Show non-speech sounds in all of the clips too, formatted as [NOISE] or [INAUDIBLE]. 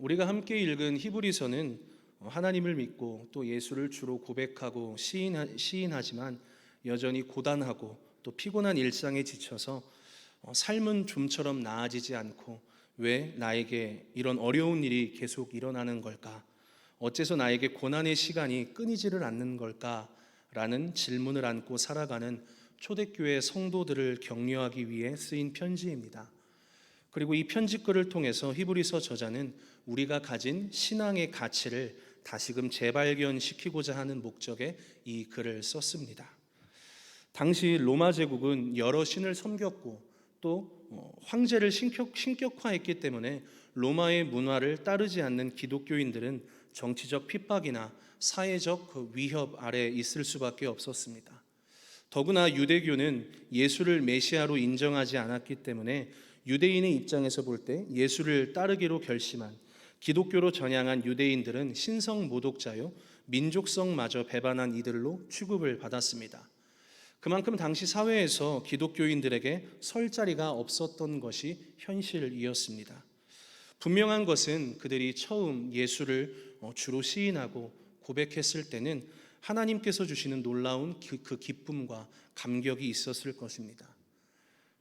우리가 함께 읽은 히브리서는 하나님을 믿고 또 예수를 주로 고백하고 시인하, 시인하지만 여전히 고단하고 또 피곤한 일상에 지쳐서 어, 삶은 좀처럼 나아지지 않고 왜 나에게 이런 어려운 일이 계속 일어나는 걸까? 어째서 나에게 고난의 시간이 끊이지를 않는 걸까? 라는 질문을 안고 살아가는 초대교회 성도들을 격려하기 위해 쓰인 편지입니다. 그리고 이 편지글을 통해서 히브리서 저자는 우리가 가진 신앙의 가치를 다시금 재발견시키고자 하는 목적에 이 글을 썼습니다. 당시 로마 제국은 여러 신을 섬겼고 또 어, 황제를 신격, 신격화했기 때문에 로마의 문화를 따르지 않는 기독교인들은 정치적 핍박이나 사회적 그 위협 아래 있을 수밖에 없었습니다. 더구나 유대교는 예수를 메시아로 인정하지 않았기 때문에 유대인의 입장에서 볼 때 예수를 따르기로 결심한 기독교로 전향한 유대인들은 신성 모독자요 민족성마저 배반한 이들로 취급을 받았습니다. 그만큼 당시 사회에서 기독교인들에게 설 자리가 없었던 것이 현실이었습니다. 분명한 것은 그들이 처음 예수를 어, 주로 시인하고 고백했을 때는 하나님께서 주시는 놀라운 그, 그 기쁨과 감격이 있었을 것입니다.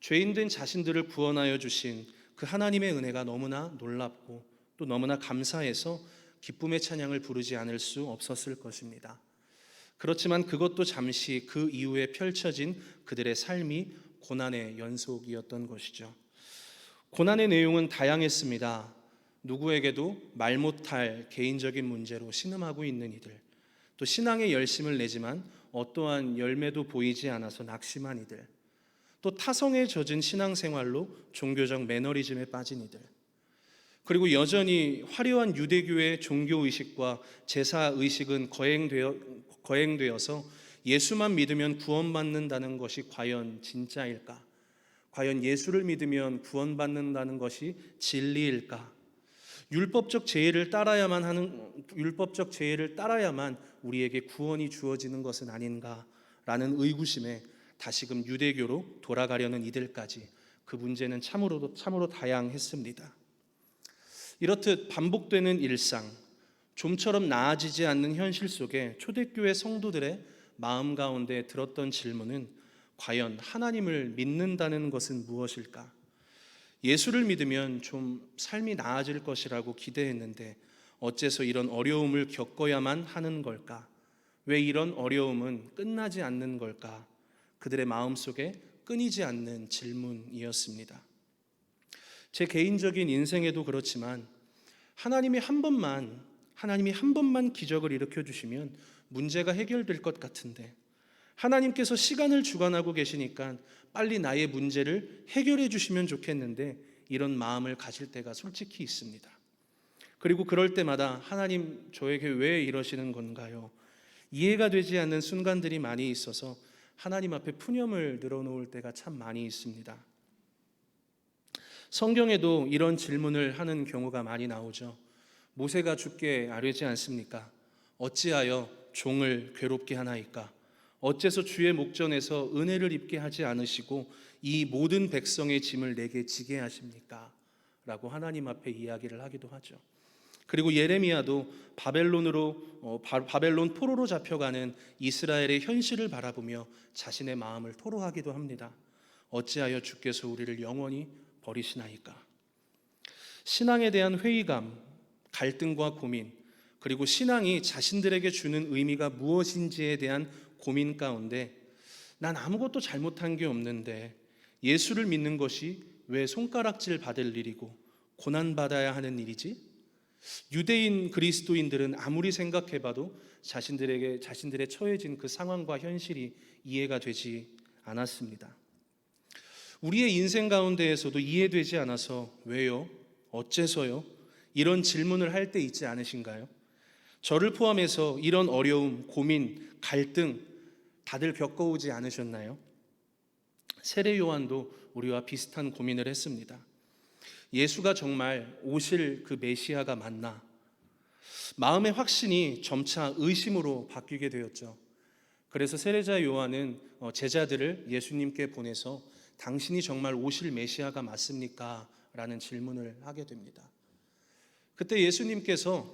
죄인된 자신들을 구원하여 주신 그 하나님의 은혜가 너무나 놀랍고 또 너무나 감사해서 기쁨의 찬양을 부르지 않을 수 없었을 것입니다. 그렇지만 그것도 잠시 그 이후에 펼쳐진 그들의 삶이 고난의 연속이었던 것이죠. 고난의 내용은 다양했습니다. 누구에게도 말 못할 개인적인 문제로 신음하고 있는 이들, 또 신앙의 열심을 내지만 어떠한 열매도 보이지 않아서 낙심한 이들, 또 타성에 젖은 신앙생활로 종교적 매너리즘에 빠진 이들, 그리고 여전히 화려한 유대교의 종교 의식과 제사 의식은 거행되어 거행되어서 예수만 믿으면 구원받는다는 것이 과연 진짜일까? 과연 예수를 믿으면 구원받는다는 것이 진리일까? 율법적 제의를 따라야만 하는 율법적 제의를 따라야만 우리에게 구원이 주어지는 것은 아닌가라는 의구심에 다시금 유대교로 돌아가려는 이들까지 그 문제는 참으로 참으로 다양했습니다. 이렇듯 반복되는 일상, 좀처럼 나아지지 않는 현실 속에 초대교회 성도들의 마음 가운데 들었던 질문은 과연 하나님을 믿는다는 것은 무엇일까? 예수를 믿으면 좀 삶이 나아질 것이라고 기대했는데 어째서 이런 어려움을 겪어야만 하는 걸까? 왜 이런 어려움은 끝나지 않는 걸까? 그들의 마음 속에 끊이지 않는 질문이었습니다. 제 개인적인 인생에도 그렇지만 하나님이 한 번만 하나님이 한 번만 기적을 일으켜 주시면 문제가 해결될 것 같은데 하나님께서 시간을 주관하고 계시니까 빨리 나의 문제를 해결해 주시면 좋겠는데 이런 마음을 가질 때가 솔직히 있습니다. 그리고 그럴 때마다 하나님 저에게 왜 이러시는 건가요? 이해가 되지 않는 순간들이 많이 있어서 하나님 앞에 푸념을 늘어놓을 때가 참 많이 있습니다. 성경에도 이런 질문을 하는 경우가 많이 나오죠. 모세가 죽게 아뢰지 않습니까? 어찌하여 종을 괴롭게 하나이까? 어째서 주의 목전에서 은혜를 입게 하지 않으시고 이 모든 백성의 짐을 내게 지게 하십니까? 라고 하나님 앞에 이야기를 하기도 하죠. 그리고 예레미야도 바벨론으로 어, 바벨론 포로로 잡혀가는 이스라엘의 현실을 바라보며 자신의 마음을 토로하기도 합니다. 어찌하여 주께서 우리를 영원히 버리시나이까? 신앙에 대한 회의감, 갈등과 고민, 그리고 신앙이 자신들에게 주는 의미가 무엇인지에 대한 고민 가운데 난 아무것도 잘못한 게 없는데 예수를 믿는 것이 왜 손가락질 받을 일이고 고난받아야 하는 일이지? 유대인 그리스도인들은 아무리 생각해봐도 자신들에게 자신들의 처해진 그 상황과 현실이 이해가 되지 않았습니다. 우리의 인생 가운데에서도 이해되지 않아서 왜요? 어째서요? 이런 질문을 할 때 있지 않으신가요? 저를 포함해서 이런 어려움, 고민, 갈등 다들 겪어오지 않으셨나요? 세례 요한도 우리와 비슷한 고민을 했습니다. 예수가 정말 오실 그 메시아가 맞나? 마음의 확신이 점차 의심으로 바뀌게 되었죠. 그래서 세례자 요한은 어, 제자들을 예수님께 보내서 당신이 정말 오실 메시아가 맞습니까? 라는 질문을 하게 됩니다. 그때 예수님께서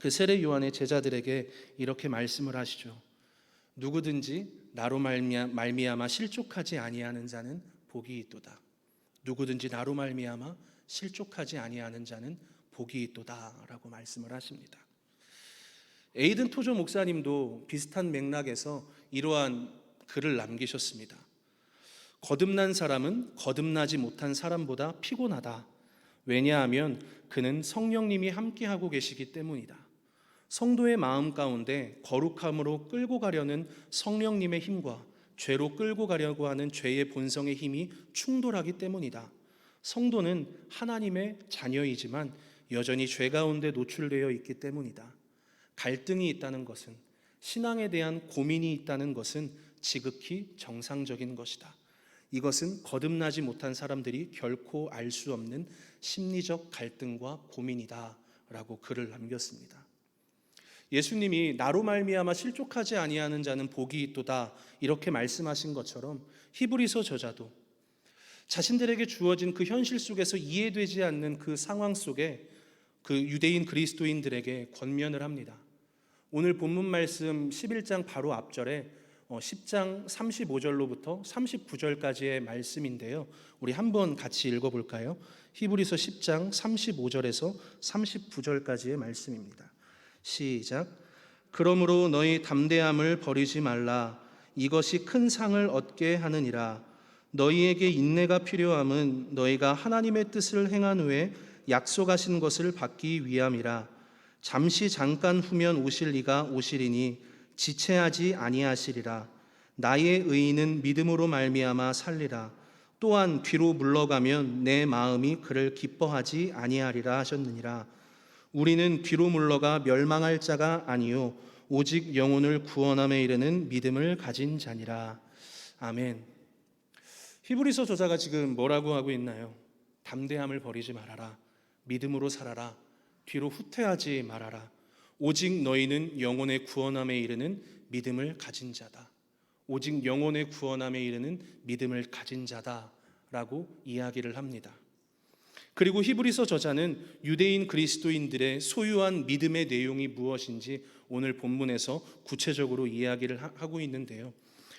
그 세례 요한의 제자들에게 이렇게 말씀을 하시죠. 누구든지 나로 말미암- 말미암아 실족하지 아니하는 자는 복이 있도다. 누구든지 나로 말미암아 실족하지 아니하는 자는 복이 있도다라고 말씀을 하십니다. 에이든 토조 목사님도 비슷한 맥락에서 이러한 글을 남기셨습니다. 거듭난 사람은 거듭나지 못한 사람보다 피곤하다. 왜냐하면 그는 성령님이 함께하고 계시기 때문이다. 성도의 마음 가운데 거룩함으로 끌고 가려는 성령님의 힘과 죄로 끌고 가려고 하는 죄의 본성의 힘이 충돌하기 때문이다. 성도는 하나님의 자녀이지만 여전히 죄 가운데 노출되어 있기 때문이다. 갈등이 있다는 것은 신앙에 대한 고민이 있다는 것은 지극히 정상적인 것이다. 이것은 거듭나지 못한 사람들이 결코 알 수 없는 심리적 갈등과 고민이다라고 글을 남겼습니다. 예수님이 나로 말미암아 실족하지 아니하는 자는 복이 있도다 이렇게 말씀하신 것처럼 히브리서 저자도 자신들에게 주어진 그 현실 속에서 이해되지 않는 그 상황 속에 그 유대인 그리스도인들에게 권면을 합니다. 오늘 본문 말씀 11장 바로 앞절에 어, 10장 35절로부터 39절까지의 말씀인데요. 우리 한번 같이 읽어 볼까요? 히브리서 10장 35절에서 39절까지의 말씀입니다. 시작. 그러므로 너희 담대함을 버리지 말라. 이것이 큰 상을 얻게 하느니라. 너희에게 인내가 필요함은 너희가 하나님의 뜻을 행한 후에 약속하신 것을 받기 위함이라. 잠시 잠깐 후면 오실 이가 오시리니 지체하지 아니하시리라. 나의 의인은 믿음으로 말미암아 살리라. 또한 뒤로 물러가면 내 마음이 그를 기뻐하지 아니하리라 하셨느니라. 우리는 뒤로 물러가 멸망할 자가 아니요 오직 영혼을 구원함에 이르는 믿음을 가진 자니라. 아멘. 히브리서 저자가 지금 뭐라고 하고 있나요? 담대함을 버리지 말아라. 믿음으로 살아라. 뒤로 후퇴하지 말아라. 오직 너희는 영혼의 구원함에 이르는 믿음을 가진 자다. 오직 영혼의 구원함에 이르는 믿음을 가진 자다라고 이야기를 합니다. 그리고 히브리서 저자는 유대인 그리스도인들의 소유한 믿음의 내용이 무엇인지 오늘 본문에서 구체적으로 이야기를 하- 하고 있는데요.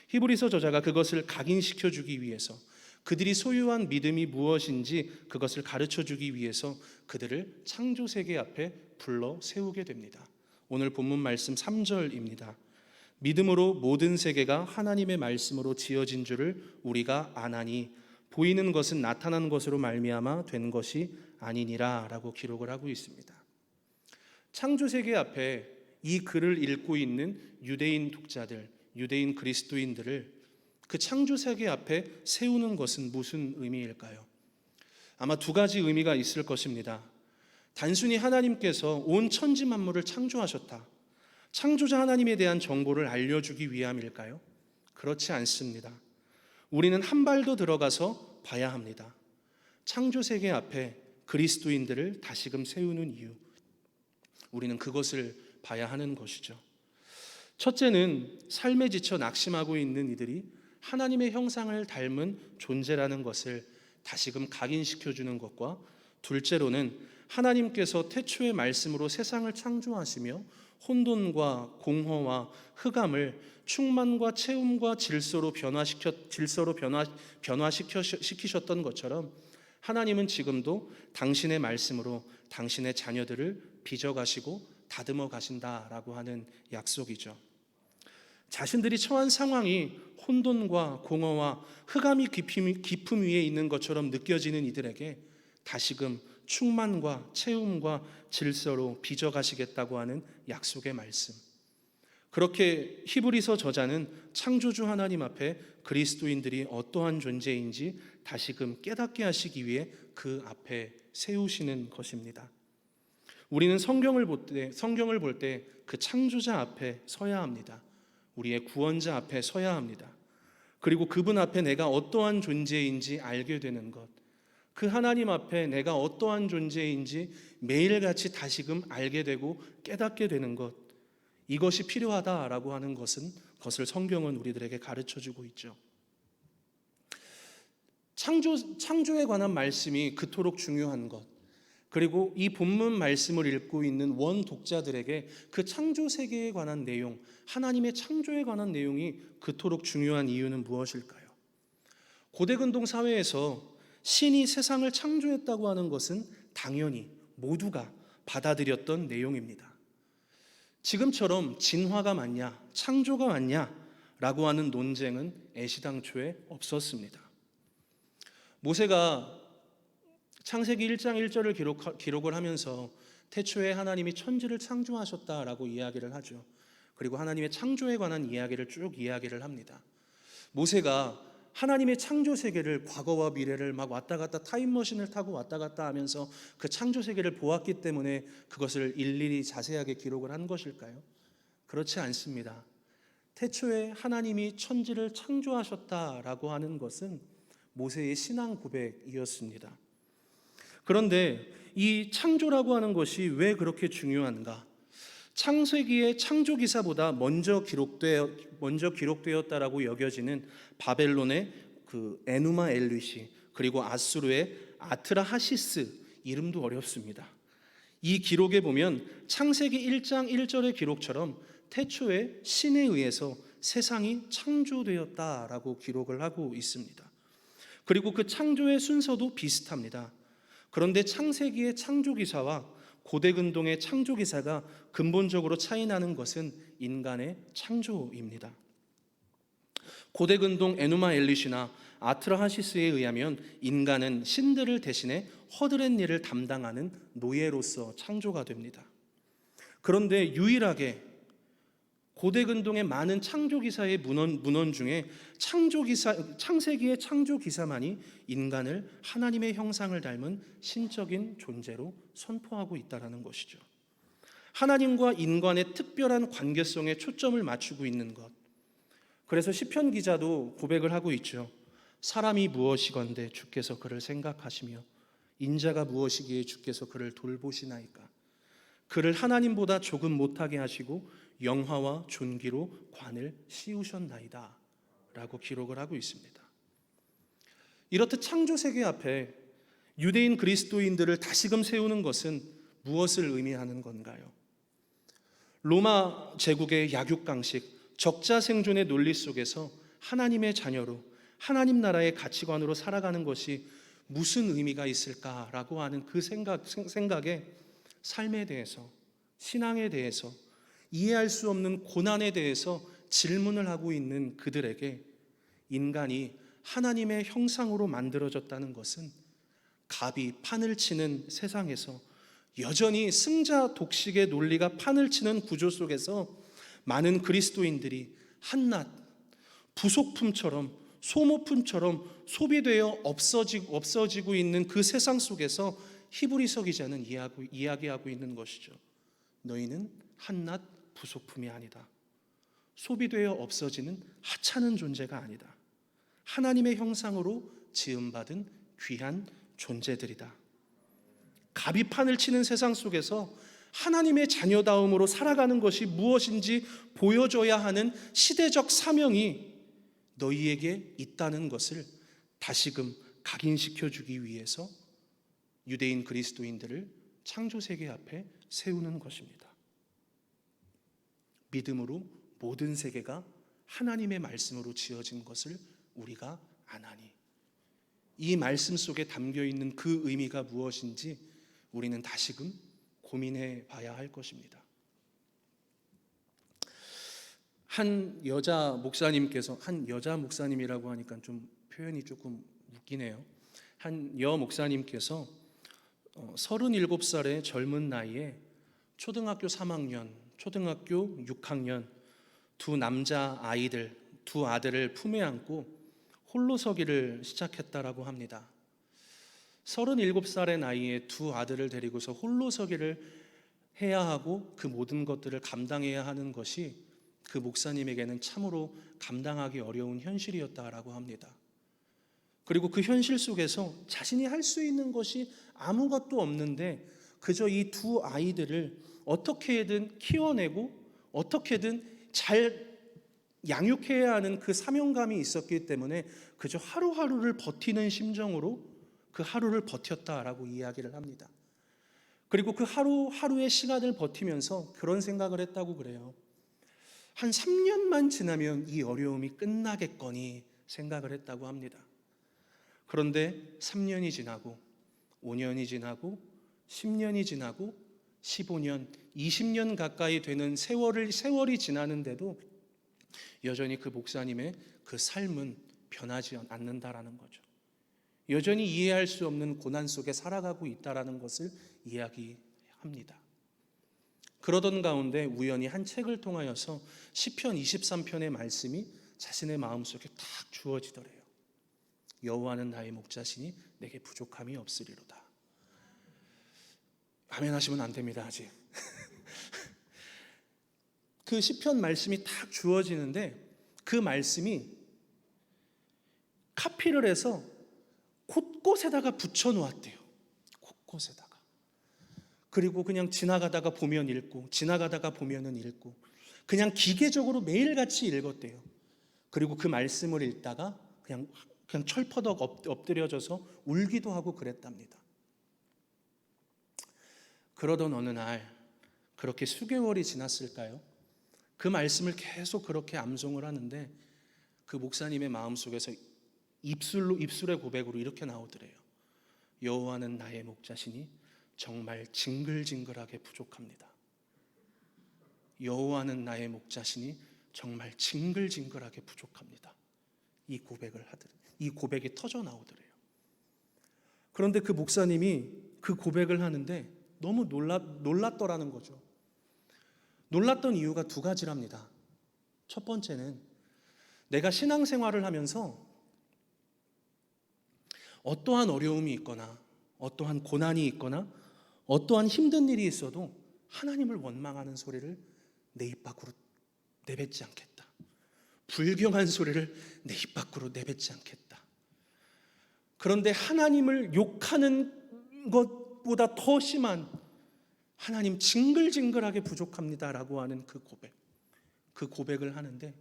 히브리서 저자가 그것을 각인시켜 주기 위해서 그들이 소유한 믿음이 무엇인지 그것을 가르쳐 주기 위해서 그들을 창조 세계 앞에 불러 세우게 됩니다. 오늘 본문 말씀 3절입니다. 믿음으로 모든 세계가 하나님의 말씀으로 지어진 줄을 우리가 아나니 보이는 것은 나타난 것으로 말미암아 된 것이 아니니라라고 기록을 하고 있습니다. 창조 세계 앞에 이 글을 읽고 있는 유대인 독자들, 유대인 그리스도인들을 그 창조 세계 앞에 세우는 것은 무슨 의미일까요? 아마 두 가지 의미가 있을 것입니다. 단순히 하나님께서 온 천지 만물을 창조하셨다. 창조자 하나님에 대한 정보를 알려주기 위함일까요? 그렇지 않습니다. 우리는 한발더 들어가서 봐야 합니다. 창조 세계 앞에 그리스도인들을 다시금 세우는 이유. 우리는 그것을 봐야 하는 것이죠. 첫째는 삶에 지쳐 낙심하고 있는 이들이 하나님의 형상을 닮은 존재라는 것을 다시금 각인시켜 주는 것과 둘째로는 하나님께서 태초의 말씀으로 세상을 창조하시며 혼돈과 공허와 흑암을 충만과 채움과 질서로 변화시켜 질서로 변화 변화시켜 시키셨던 것처럼 하나님은 지금도 당신의 말씀으로 당신의 자녀들을 빚어 가시고 다듬어 가신다라고 하는 약속이죠. 자신들이 처한 상황이 혼돈과 공허와 흑암이 깊음, 깊음 위에 있는 것처럼 느껴지는 이들에게 다시금 충만과 채움과 질서로 빚어 가시겠다고 하는 약속의 말씀. 그렇게 히브리서 저자는 창조주 하나님 앞에 그리스도인들이 어떠한 존재인지 다시금 깨닫게 하시기 위해 그 앞에 세우시는 것입니다. 우리는 성경을 볼 때, 성경을 볼 때 그 창조자 앞에 서야 합니다. 우리의 구원자 앞에 서야 합니다. 그리고 그분 앞에 내가 어떠한 존재인지 알게 되는 것. 그 하나님 앞에 내가 어떠한 존재인지 매일같이 다시금 알게 되고 깨닫게 되는 것. 이것이 필요하다라고 하는 것은 것을 성경은 우리들에게 가르쳐 주고 있죠. 창조 창조에 관한 말씀이 그토록 중요한 것. 그리고 이 본문 말씀을 읽고 있는 원 독자들에게 그 창조 세계에 관한 내용, 하나님의 창조에 관한 내용이 그토록 중요한 이유는 무엇일까요? 고대 근동 사회에서 신이 세상을 창조했다고 하는 것은 당연히 모두가 받아들였던 내용입니다. 지금처럼 진화가 맞냐, 창조가 맞냐라고 하는 논쟁은 애시당초에 없었습니다. 모세가 창세기 1장 1절을 기록, 기록을 하면서 태초에 하나님이 천지를 창조하셨다라고 이야기를 하죠. 그리고 하나님의 창조에 관한 이야기를 쭉 이야기를 합니다. 모세가 하나님의 창조 세계를 과거와 미래를 막 왔다 갔다 타임머신을 타고 왔다 갔다 하면서 그 창조 세계를 보았기 때문에 그것을 일일이 자세하게 기록을 한 것일까요? 그렇지 않습니다. 태초에 하나님이 천지를 창조하셨다라고 하는 것은 모세의 신앙 고백이었습니다. 그런데 이 창조라고 하는 것이 왜 그렇게 중요한가? 창세기의 창조 기사보다 먼저 기록되어 먼저 기록되었다라고 여겨지는 바벨론의 그 에누마 엘리시 그리고 아수르의 아트라하시스 이름도 어렵습니다. 이 기록에 보면 창세기 1장 1절의 기록처럼 태초에 신에 의해서 세상이 창조되었다라고 기록을 하고 있습니다. 그리고 그 창조의 순서도 비슷합니다. 그런데 창세기의 창조 기사와 고대 근동의 창조 기사가 근본적으로 차이 나는 것은 인간의 창조입니다. 고대 근동 에누마 엘리시나 아트라하시스에 의하면 인간은 신들을 대신해 허드렛 일을 담당하는 노예로서 창조가 됩니다. 그런데 유일하게 고대 근동의 많은 창조 기사의 문헌, 문헌 중에 창조 기사 창세기의 창조 기사만이 인간을 하나님의 형상을 닮은 신적인 존재로 선포하고 있다라는 것이죠. 하나님과 인간의 특별한 관계성에 초점을 맞추고 있는 것. 그래서 시편 기자도 고백을 하고 있죠. 사람이 무엇이건데 주께서 그를 생각하시며 인자가 무엇이기에 주께서 그를 돌보시나이까. 그를 하나님보다 조금 못하게 하시고 영화와 존귀로 관을 씌우셨나이다. 라고 기록을 하고 있습니다. 이렇듯 창조 세계 앞에 유대인 그리스도인들을 다시금 세우는 것은 무엇을 의미하는 건가요? 로마 제국의 약육강식, 적자 생존의 논리 속에서 하나님의 자녀로 하나님 나라의 가치관으로 살아가는 것이 무슨 의미가 있을까라고 하는 그 생각, 생각에 삶에 대해서, 신앙에 대해서, 이해할 수 없는 고난에 대해서 질문을 하고 있는 그들에게 인간이 하나님의 형상으로 만들어졌다는 것은 갑이 판을 치는 세상에서 여전히 승자 독식의 논리가 판을 치는 구조 속에서 많은 그리스도인들이 한낱 부속품처럼 소모품처럼 소비되어 없어지고, 없어지고 있는 그 세상 속에서 히브리서 기자는 이야기하고, 있는 것이죠. 너희는 한낱 부속품이 아니다. 소비되어 없어지는 하찮은 존재가 아니다. 하나님의 형상으로 지음받은 귀한 존재들이다. 갑이판을 치는 세상 속에서 하나님의 자녀다움으로 살아가는 것이 무엇인지 보여줘야 하는 시대적 사명이 너희에게 있다는 것을 다시금 각인시켜 주기 위해서 유대인 그리스도인들을 창조 세계 앞에 세우는 것입니다. 믿음으로 모든 세계가 하나님의 말씀으로 지어진 것을 우리가 아나니 이 말씀 속에 담겨 있는 그 의미가 무엇인지 우리는 다시금 고민해 봐야 할 것입니다. 한 여자 목사님께서 한 여자 목사님이라고 하니까 좀 표현이 조금 웃기네요. 한 여 목사님께서 37살의 젊은 나이에 초등학교 3학년, 초등학교 6학년 두 남자 아이들, 두 아들을 품에 안고 홀로 서기를 시작했다라고 합니다. 37살의 나이에 두 아들을 데리고서 홀로 서기를 해야 하고 그 모든 것들을 감당해야 하는 것이 그 목사님에게는 참으로 감당하기 어려운 현실이었다라고 합니다. 그리고 그 현실 속에서 자신이 할 수 있는 것이 아무것도 없는데 그저 이 두 아이들을 어떻게든 키워내고 어떻게든 잘 양육해야 하는 그 사명감이 있었기 때문에 그저 하루하루를 버티는 심정으로 그 하루를 버텼다라고 이야기를 합니다. 그리고 그 하루 하루의 시간을 버티면서 그런 생각을 했다고 그래요. 한 3년만 지나면 이 어려움이 끝나겠거니 생각을 했다고 합니다. 그런데 3년이 지나고 5년이 지나고 10년이 지나고 15년, 20년 가까이 되는 세월을 세월이 지나는데도 여전히 그 목사님의 그 삶은 변하지 않는다라는 거죠. 여전히 이해할 수 없는 고난 속에 살아가고 있다라는 것을 이야기합니다. 그러던 가운데 우연히 한 책을 통하여서 시편 23편의 말씀이 자신의 마음속에 탁 주어지더래요. 여호와는 나의 목자시니 내게 부족함이 없으리로다. 아멘 하시면 안 됩니다, 아직. [LAUGHS] 그 시편 말씀이 탁 주어지는데 그 말씀이 카피를 해서 곳곳에다가 붙여 놓았대요. 곳곳에다가. 그리고 그냥 지나가다가 보면 읽고 지나가다가 보면은 읽고 그냥 기계적으로 매일같이 읽었대요. 그리고 그 말씀을 읽다가 그냥 그냥 철퍼덕 엎- 엎드려져서 울기도 하고 그랬답니다. 그러던 어느 날 그렇게 수개월이 지났을까요? 그 말씀을 계속 그렇게 암송을 하는데 그 목사님의 마음속에서 입술로 입술의 고백으로 이렇게 나오더래요. 여호와는 나의 목자시니 정말 징글징글하게 부족합니다. 여호와는 나의 목자시니 정말 징글징글하게 부족합니다. 이 고백을 하더래. 이 고백이 터져 나오더래요. 그런데 그 목사님이 그 고백을 하는데 너무 놀라, 놀랐더라는 거죠. 놀랐던 이유가 두 가지랍니다. 첫 번째는 내가 신앙생활을 하면서 어떠한 어려움이 있거나 어떠한 고난이 있거나 어떠한 힘든 일이 있어도 하나님을 원망하는 소리를 내 입 밖으로 내뱉지 않겠다. 불경한 소리를 내 입 밖으로 내뱉지 않겠다. 그런데 하나님을 욕하는 것 보다 더 심한 하나님 징글징글하게 부족합니다라고 하는 그 고백. 그 고백을 하는데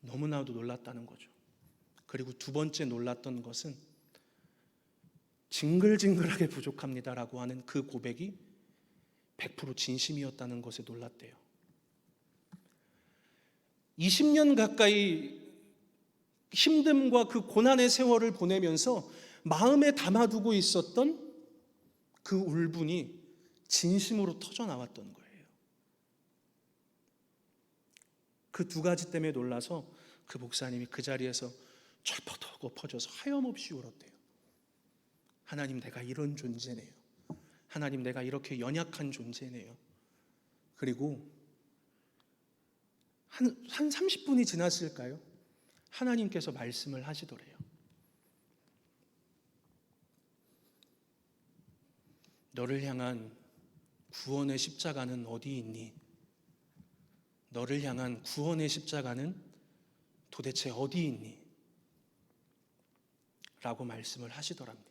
너무나도 놀랐다는 거죠. 그리고 두 번째 놀랐던 것은 징글징글하게 부족합니다라고 하는 그 고백이 100% 진심이었다는 것에 놀랐대요. 20년 가까이 힘듦과 그 고난의 세월을 보내면서 마음에 담아두고 있었던 그 울분이 진심으로 터져 나왔던 거예요. 그 두 가지 때문에 놀라서 그 목사님이 그 자리에서 철퍼덕 엎어져서 하염없이 울었대요. 하나님 내가 이런 존재네요. 하나님 내가 이렇게 연약한 존재네요. 그리고 한, 한 30분이 지났을까요? 하나님께서 말씀을 하시더래요. 너를 향한 구원의 십자가는 어디 있니? 너를 향한 구원의 십자가는 도대체 어디 있니? 라고 말씀을 하시더랍니다.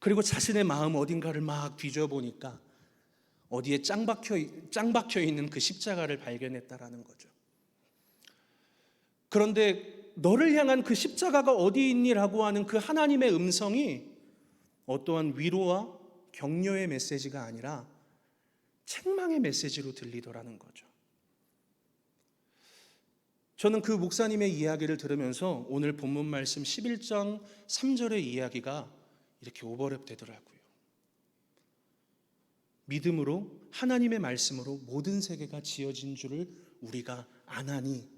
그리고 자신의 마음 어딘가를 막 뒤져보니까 어디에 짱 박혀, 짱 박혀 있는 그 십자가를 발견했다라는 거죠. 그런데 너를 향한 그 십자가가 어디 있니 라고 하는 그 하나님의 음성이 어떠한 위로와 격려의 메시지가 아니라 책망의 메시지로 들리더라는 거죠. 저는 그 목사님의 이야기를 들으면서 오늘 본문 말씀 11장 3절의 이야기가 이렇게 오버랩 되더라고요. 믿음으로 하나님의 말씀으로 모든 세계가 지어진 줄을 우리가 아나니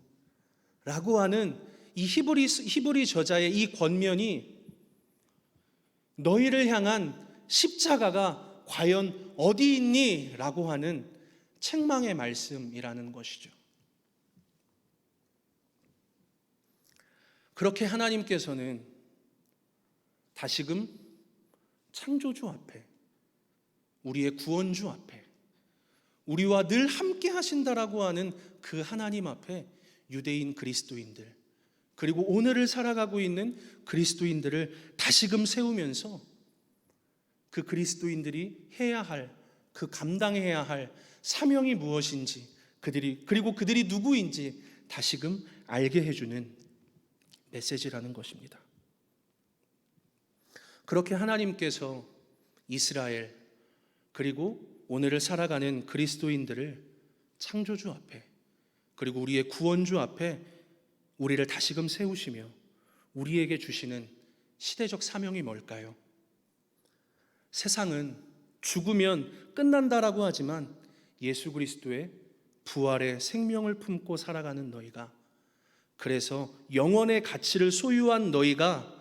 라고 하는 이 히브리 히브리 저자의 이 권면이 너희를 향한 십자가가 과연 어디 있니? 라고 하는 책망의 말씀이라는 것이죠. 그렇게 하나님께서는 다시금 창조주 앞에 우리의 구원주 앞에 우리와 늘 함께 하신다라고 하는 그 하나님 앞에 유대인 그리스도인들 그리고 오늘을 살아가고 있는 그리스도인들을 다시금 세우면서 그 그리스도인들이 해야 할, 그 감당해야 할 사명이 무엇인지, 그들이, 그리고 그들이 누구인지 다시금 알게 해주는 메시지라는 것입니다. 그렇게 하나님께서 이스라엘 그리고 오늘을 살아가는 그리스도인들을 창조주 앞에 그리고 우리의 구원주 앞에 우리를 다시금 세우시며 우리에게 주시는 시대적 사명이 뭘까요? 세상은 죽으면 끝난다라고 하지만 예수 그리스도의 부활의 생명을 품고 살아가는 너희가 그래서 영원의 가치를 소유한 너희가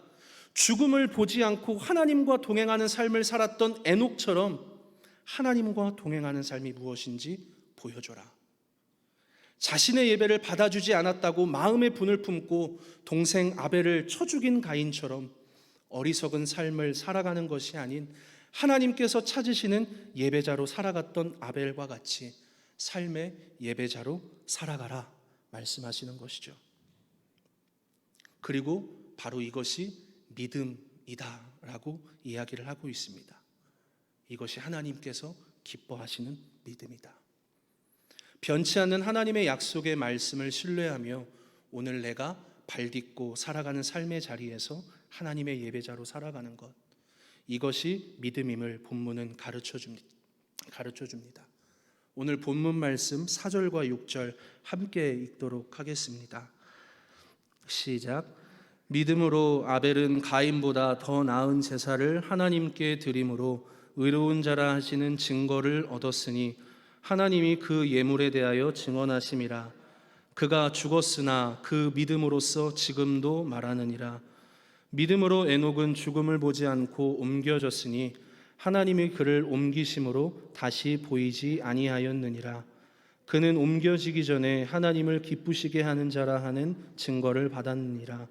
죽음을 보지 않고 하나님과 동행하는 삶을 살았던 에녹처럼 하나님과 동행하는 삶이 무엇인지 보여줘라. 자신의 예배를 받아주지 않았다고 마음의 분을 품고 동생 아벨을 쳐 죽인 가인처럼 어리석은 삶을 살아가는 것이 아닌 하나님께서 찾으시는 예배자로 살아갔던 아벨과 같이 삶의 예배자로 살아가라 말씀하시는 것이죠. 그리고 바로 이것이 믿음이다라고 이야기를 하고 있습니다. 이것이 하나님께서 기뻐하시는 믿음이다. 변치 않는 하나님의 약속의 말씀을 신뢰하며 오늘 내가 발 딛고 살아가는 삶의 자리에서 하나님의 예배자로 살아가는 것. 이것이 믿음임을 본문은 가르쳐 줍니다. 가르쳐 줍니다. 오늘 본문 말씀 4절과 6절 함께 읽도록 하겠습니다. 시작. 믿음으로 아벨은 가인보다 더 나은 제사를 하나님께 드림으로 의로운 자라 하시는 증거를 얻었으니 하나님이 그 예물에 대하여 증언하심이라. 그가 죽었으나 그 믿음으로써 지금도 말하느니라. 믿음으로 에녹은 죽음을 보지 않고 옮겨졌으니 하나님이 그를 옮기심으로 다시 보이지 아니하였느니라. 그는 옮겨지기 전에 하나님을 기쁘시게 하는 자라 하는 증거를 받았느니라.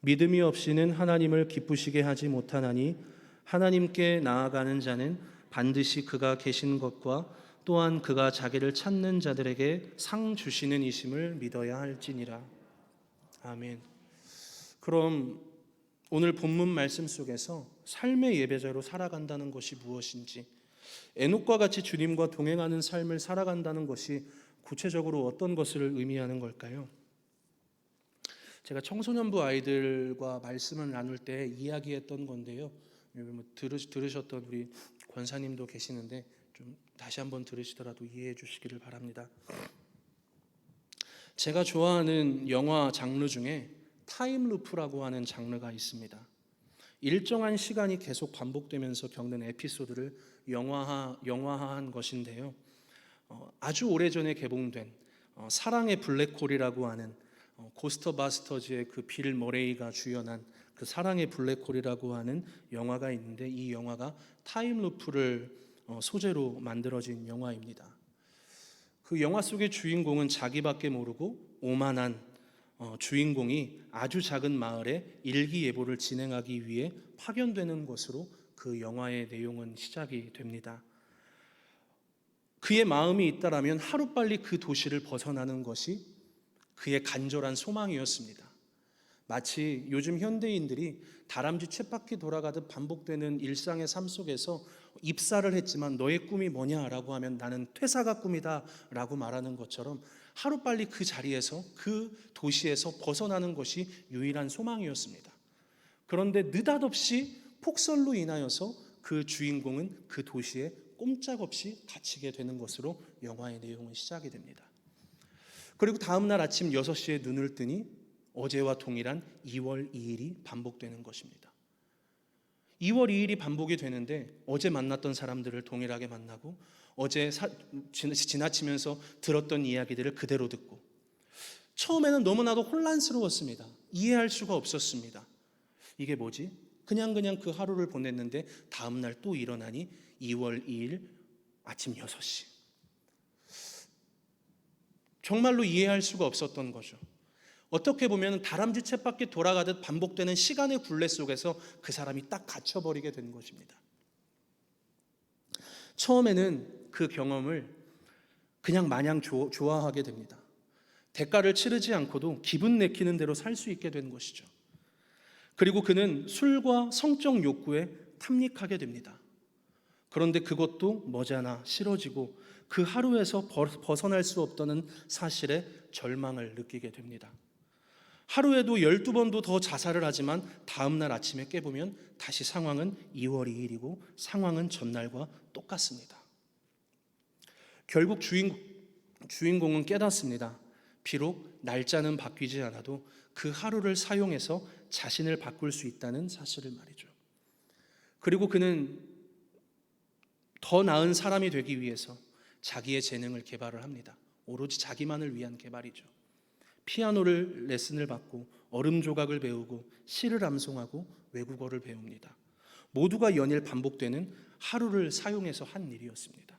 믿음이 없이는 하나님을 기쁘시게 하지 못하나니 하나님께 나아가는 자는 반드시 그가 계신 것과 또한 그가 자기를 찾는 자들에게 상 주시는 이심을 믿어야 할지니라. 아멘. 그럼 오늘 본문 말씀 속에서 삶의 예배자로 살아간다는 것이 무엇인지, 에녹과 같이 주님과 동행하는 삶을 살아간다는 것이 구체적으로 어떤 것을 의미하는 걸까요? 제가 청소년부 아이들과 말씀을 나눌 때 이야기했던 건데요. 뭐 들으셨던 우리 권사님도 계시는데 좀 다시 한번 들으시더라도 이해해 주시기를 바랍니다. 제가 좋아하는 영화 장르 중에 타임루프라고 하는 장르가 있습니다. 일정한 시간이 계속 반복되면서 겪는 에피소드를 영화화, 영화화한 것인데요. 어, 아주 오래전에 개봉된 어, 사랑의 블랙홀이라고 하는 어, 고스터 바스터즈의 그 빌 머레이가 주연한 그 사랑의 블랙홀이라고 하는 영화가 있는데 이 영화가 타임루프를 어, 소재로 만들어진 영화입니다. 그 영화 속의 주인공은 자기밖에 모르고 오만한 어, 주인공이 아주 작은 마을에 일기예보를 진행하기 위해 파견되는 것으로 그 영화의 내용은 시작이 됩니다. 그의 마음이 있다라면 하루빨리 그 도시를 벗어나는 것이 그의 간절한 소망이었습니다. 마치 요즘 현대인들이 다람쥐 쳇바퀴 돌아가듯 반복되는 일상의 삶 속에서 입사를 했지만 너의 꿈이 뭐냐라고 하면 나는 퇴사가 꿈이다라고 말하는 것처럼 하루빨리 그 자리에서 그 도시에서 벗어나는 것이 유일한 소망이었습니다. 그런데 느닷없이 폭설로 인하여서 그 주인공은 그 도시에 꼼짝없이 갇히게 되는 것으로 영화의 내용은 시작이 됩니다. 그리고 다음 날 아침 6시에 눈을 뜨니 어제와 동일한 2월 2일이 반복되는 것입니다. 2월 2일이 반복이 되는데 어제 만났던 사람들을 동일하게 만나고 어제 사, 지나치면서 들었던 이야기들을 그대로 듣고 처음에는 너무나도 혼란스러웠습니다. 이해할 수가 없었습니다. 이게 뭐지? 그냥 그냥 그 하루를 보냈는데 다음 날 또 일어나니 2월 2일 아침 6시. 정말로 이해할 수가 없었던 거죠. 어떻게 보면 다람쥐 챗바퀴 돌아가듯 반복되는 시간의 굴레 속에서 그 사람이 딱 갇혀버리게 된 것입니다. 처음에는 그 경험을 그냥 마냥 조, 좋아하게 됩니다. 대가를 치르지 않고도 기분 내키는 대로 살 수 있게 된 것이죠. 그리고 그는 술과 성적 욕구에 탐닉하게 됩니다. 그런데 그것도 머지않아 싫어지고 그 하루에서 벗어날 수 없다는 사실에 절망을 느끼게 됩니다. 하루에도 12번도 더 자살을 하지만 다음 날 아침에 깨보면 다시 상황은 2월 2일이고 상황은 전날과 똑같습니다. 결국 주인, 주인공은 깨닫습니다. 비록 날짜는 바뀌지 않아도 그 하루를 사용해서 자신을 바꿀 수 있다는 사실을 말이죠. 그리고 그는 더 나은 사람이 되기 위해서 자기의 재능을 개발을 합니다. 오로지 자기만을 위한 개발이죠. 피아노를 레슨을 받고 얼음 조각을 배우고 시를 암송하고 외국어를 배웁니다. 모두가 연일 반복되는 하루를 사용해서 한 일이었습니다.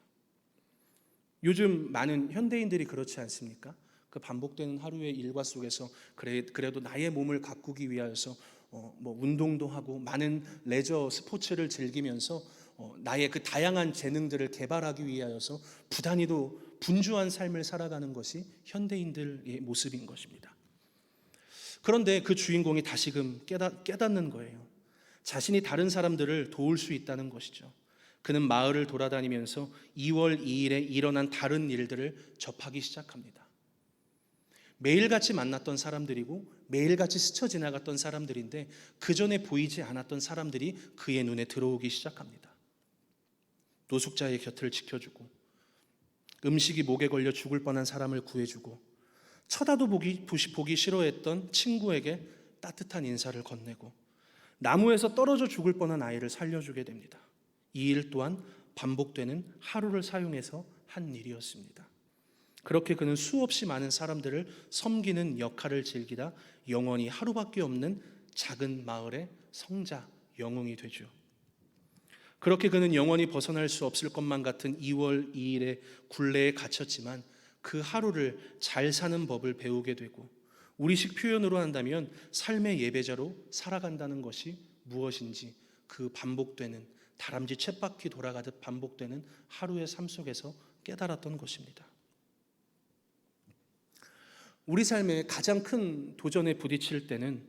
요즘 많은 현대인들이 그렇지 않습니까? 그 반복되는 하루의 일과 속에서 그래, 그래도 나의 몸을 가꾸기 위하여서 어, 뭐 운동도 하고 많은 레저 스포츠를 즐기면서 어, 나의 그 다양한 재능들을 개발하기 위하여서 부단히도 분주한 삶을 살아가는 것이 현대인들의 모습인 것입니다. 그런데 그 주인공이 다시금 깨닫, 깨닫는 거예요. 자신이 다른 사람들을 도울 수 있다는 것이죠. 그는 마을을 돌아다니면서 2월 2일에 일어난 다른 일들을 접하기 시작합니다. 매일같이 만났던 사람들이고 매일같이 스쳐 지나갔던 사람들인데 그 전에 보이지 않았던 사람들이 그의 눈에 들어오기 시작합니다. 노숙자의 곁을 지켜주고 음식이 목에 걸려 죽을 뻔한 사람을 구해주고 쳐다도 보기, 보기 싫어했던 친구에게 따뜻한 인사를 건네고 나무에서 떨어져 죽을 뻔한 아이를 살려주게 됩니다. 이 일 또한 반복되는 하루를 사용해서 한 일이었습니다. 그렇게 그는 수없이 많은 사람들을 섬기는 역할을 즐기다 영원히 하루밖에 없는 작은 마을의 성자 영웅이 되죠. 그렇게 그는 영원히 벗어날 수 없을 것만 같은 2월 2일의 굴레에 갇혔지만 그 하루를 잘 사는 법을 배우게 되고 우리식 표현으로 한다면 삶의 예배자로 살아간다는 것이 무엇인지 그 반복되는 다람쥐 쳇바퀴 돌아가듯 반복되는 하루의 삶 속에서 깨달았던 것입니다. 우리 삶의 가장 큰 도전에 부딪힐 때는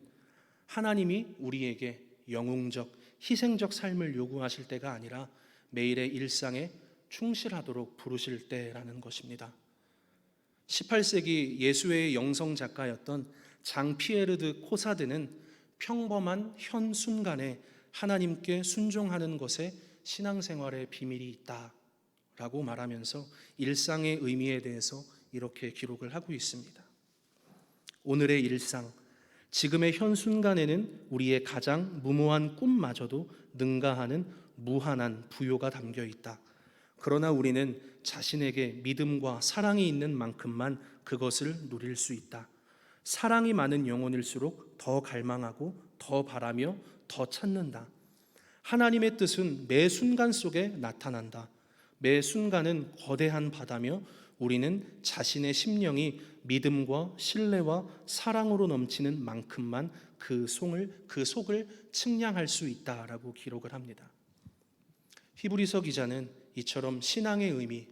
하나님이 우리에게 영웅적, 희생적 삶을 요구하실 때가 아니라 매일의 일상에 충실하도록 부르실 때라는 것입니다. 18세기 예수의 영성 작가였던 장 피에르드 코사드는 평범한 현 순간에 하나님께 순종하는 것에 신앙생활의 비밀이 있다 라고 말하면서 일상의 의미에 대해서 이렇게 기록을 하고 있습니다. 오늘의 일상, 지금의 현 순간에는 우리의 가장 무모한 꿈마저도 능가하는 무한한 부요가 담겨 있다. 그러나 우리는 자신에게 믿음과 사랑이 있는 만큼만 그것을 누릴 수 있다. 사랑이 많은 영혼일수록 더 갈망하고 더 바라며 더 찾는다. 하나님의 뜻은 매 순간 속에 나타난다. 매 순간은 거대한 바다며 우리는 자신의 심령이 믿음과 신뢰와 사랑으로 넘치는 만큼만 그 속을 그 속을 측량할 수 있다라고 기록을 합니다. 히브리서 기자는 이처럼 신앙의 의미,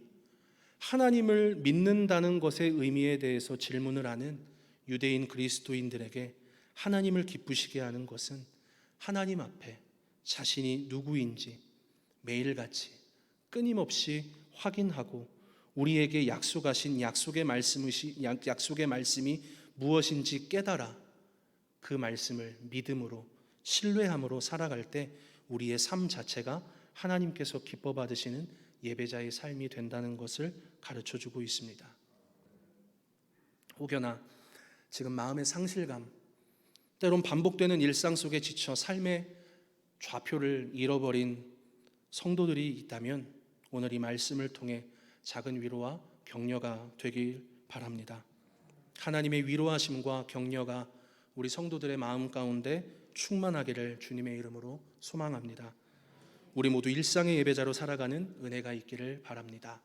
하나님을 믿는다는 것의 의미에 대해서 질문을 하는 유대인 그리스도인들에게 하나님을 기쁘시게 하는 것은 하나님 앞에 자신이 누구인지 매일같이 끊임없이 확인하고 우리에게 약속하신 약속의 말씀이 약속의 말씀이 무엇인지 깨달아 그 말씀을 믿음으로 신뢰함으로 살아갈 때 우리의 삶 자체가 하나님께서 기뻐 받으시는 예배자의 삶이 된다는 것을 가르쳐 주고 있습니다. 혹여나 지금 마음의 상실감, 때론 반복되는 일상 속에 지쳐 삶의 좌표를 잃어버린 성도들이 있다면 오늘 이 말씀을 통해 작은 위로와 격려가 되길 바랍니다. 하나님의 위로하심과 격려가 우리 성도들의 마음 가운데 충만하기를 주님의 이름으로 소망합니다. 우리 모두 일상의 예배자로 살아가는 은혜가 있기를 바랍니다.